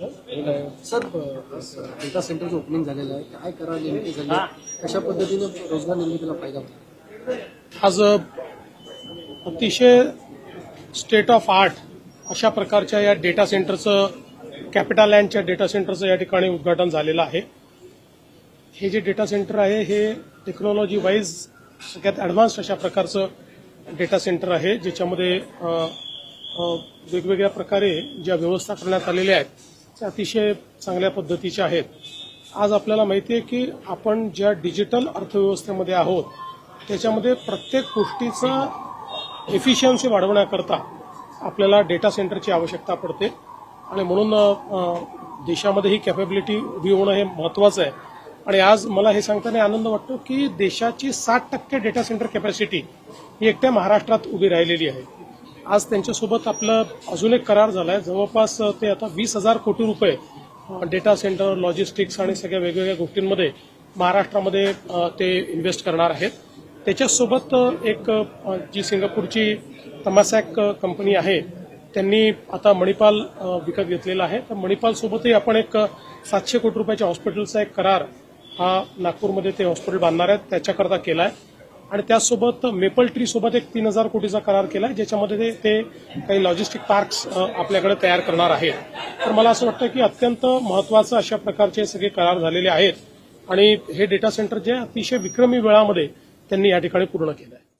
Sir data सेंटरचं opening झालेलं आहे. काय करा नेमके झाले कशा पद्धतीने रोजगार निर्मितीला फायदा होतो? आज अतिशय स्टेट ऑफ आर्ट अशा प्रकारच्या या डेटा सेंटरचं कॅपिटल लँडच्या डेटा सेंटरचं या ठिकाणी उद्घाटन झालेलं आहे. हे जे डेटा सेंटर आहे हे टेक्नॉलॉजी वाईज सगळ्यात ॲडव्हान्स्ड अशा प्रकारचं डेटा सेंटर आहे ज्याच्यामध्ये वेगवेगळ्या प्रकारे ज्या व्यवस्था करण्यात आलेल्या आहेत त्या अतिशय चांगल्या पद्धतीच्या आहेत. आज आपल्याला माहिती आहे की आपण ज्या डिजिटल अर्थव्यवस्थेमध्ये आहोत त्याच्यामध्ये प्रत्येक गोष्टीचा एफिशियन्सी वाढवण्याकरता आपल्याला डेटा सेंटरची आवश्यकता पडते. आणि म्हणून देशामध्ये ही कॅपेबिलिटी उभी होणं हे महत्त्वाचं आहे. आणि आज मला हे सांगताना आनंद वाटतो की देशाची साठ टक्के डेटा सेंटर कॅपॅसिटी ही एकट्या महाराष्ट्रात उभी राहिलेली आहे. आज त्यांच्यासोबत आपलं अजून एक करार झाला आहे जवळपास ते आता वीस हजार कोटी रुपये डेटा सेंटर लॉजिस्टिक्स आणि सगळ्या वेगवेगळ्या गोष्टींमध्ये महाराष्ट्रामध्ये ते इन्व्हेस्ट करणार आहेत. त्याच्यासोबत एक जी सिंगापूरची तमासॅक कंपनी आहे त्यांनी आता मणिपाल विकत घेतलेला आहे. तर मणिपालसोबतही आपण एक सातशे कोटी रुपयाच्या हॉस्पिटलचा एक करार हा नागपूरमध्ये ते हॉस्पिटल बांधणार आहेत त्याच्याकरता केला आहे आणि त्यासोबत मेपल ट्री सोबत एक तीन हजार कोटीचा करार केला आहे ज्याच्यामध्ये ते- ते काही लॉजिस्टिक पार्क्स आपल्याकडे तयार करणार आहेत. तर मला असं वाटतं की अत्यंत महत्वाचं अशा प्रकारचे सगळे करार झालेले आहेत. आणि हे डेटा सेंटर जे अतिशय विक्रमी वेळामध्ये त्यांनी या ठिकाणी पूर्ण केलं आहे